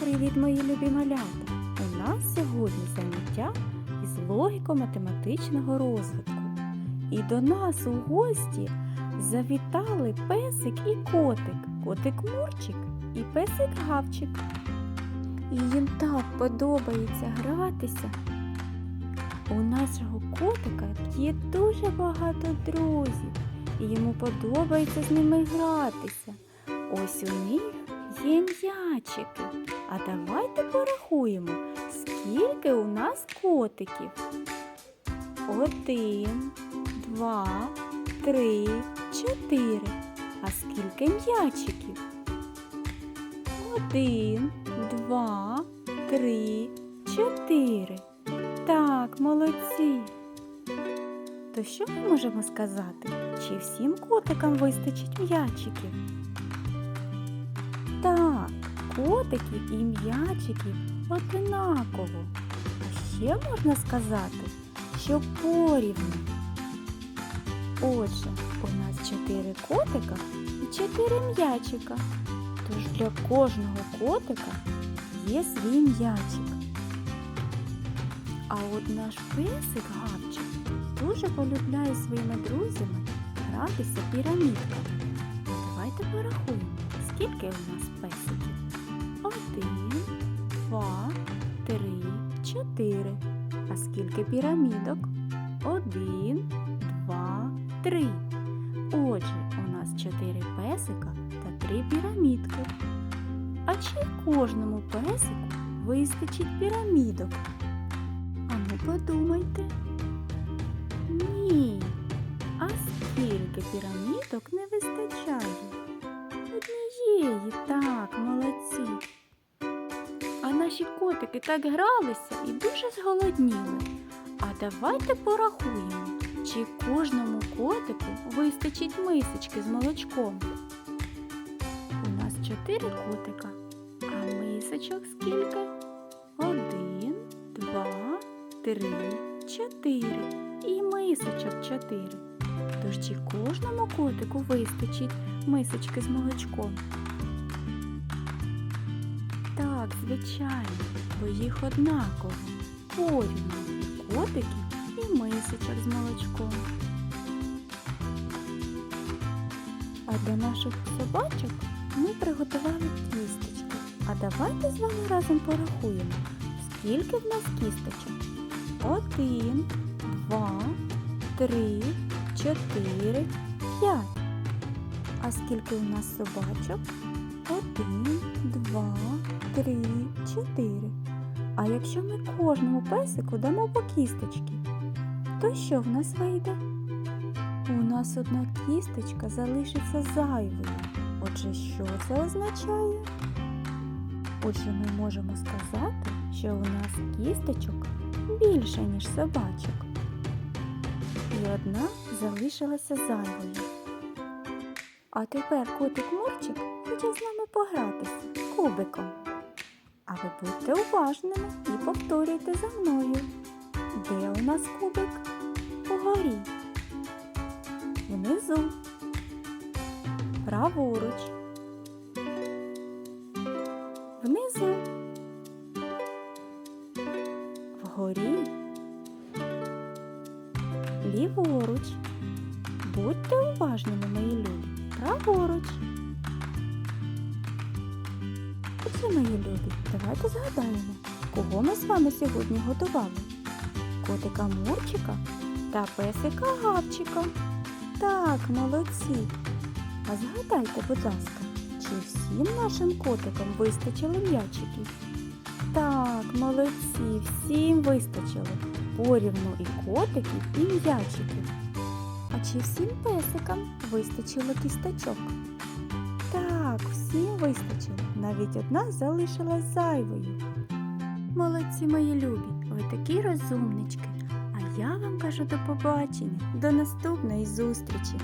Привіт, мої любі малята! У нас сьогодні заняття із логіко-математичного розвитку. І до нас у гості завітали песик і котик, котик Мурчик і песик Гавчик. І їм так подобається гратися. У нашого котика є дуже багато друзів, і йому подобається з ними гратися. Ось у них є м'ячики. А давайте порахуємо, скільки у нас котиків. Один, два, три, чотири. А скільки м'ячиків? Один, два, три, чотири. Так, молодці. То що ми можемо сказати? Чи всім котикам вистачить м'ячиків? Котиків і м'ячиків одинаково. А ще можна сказати, що порівну. Отже, у нас чотири котика і чотири м'ячика. Тож для кожного котика є свій м'ячик. А от наш песик Гавчик дуже полюбляє своїми друзями гратися пірамідками. Давайте порахуємо, скільки у нас песиків. Один, два, три, чотири. А скільки пірамідок? Один, два, три. Отже, у нас чотири песика та три пірамідки. А чи кожному песику вистачить пірамідок? А ну подумайте. Ні. А скільки пірамідок не вистачає? Однієї, так, молодці. Наші котики так гралися і дуже зголодніли. А давайте порахуємо, чи кожному котику вистачить мисочки з молочком. У нас чотири котика, а мисочок скільки? Один, два, три, чотири. І мисочок чотири. Тож чи кожному котику вистачить мисочки з молочком? Так, звичайно, бо їх однаково. Порівну котиків, і мисочок з молочком. А для наших собачок ми приготували кісточки. А давайте з вами разом порахуємо, скільки в нас кісточок. Один, два, три, чотири, п'ять. А скільки у нас собачок? Один, два, три, чотири. А якщо ми кожному песику дамо по кісточки, то що в нас вийде? У нас одна кісточка залишиться зайвою. Отже, що це означає? Отже, ми можемо сказати, що у нас кісточок більше, ніж собачок. І одна залишилася зайвою. А тепер котик Мурчик хоче з нами погратися кубиком. А ви будьте уважними і повторюйте за мною. Де у нас кубик? Угорі. Внизу. Праворуч. Внизу. Вгорі. Ліворуч. Будьте уважними, мої любі. Праворуч. Отже, мої любі, давайте згадаємо, кого ми з вами сьогодні готували. Котика Мурчика та песика Гавчика. Так, молодці. А згадайте, будь ласка, чи всім нашим котикам вистачило м'ячиків? Так, молодці, всім вистачило. Порівну і котиків, і м'ячиків. А чи всім песикам вистачило кісточок? Так, всім вистачило. Навіть одна залишилась зайвою. Молодці, мої любі, ви такі розумнички. А я вам кажу до побачення, до наступної зустрічі.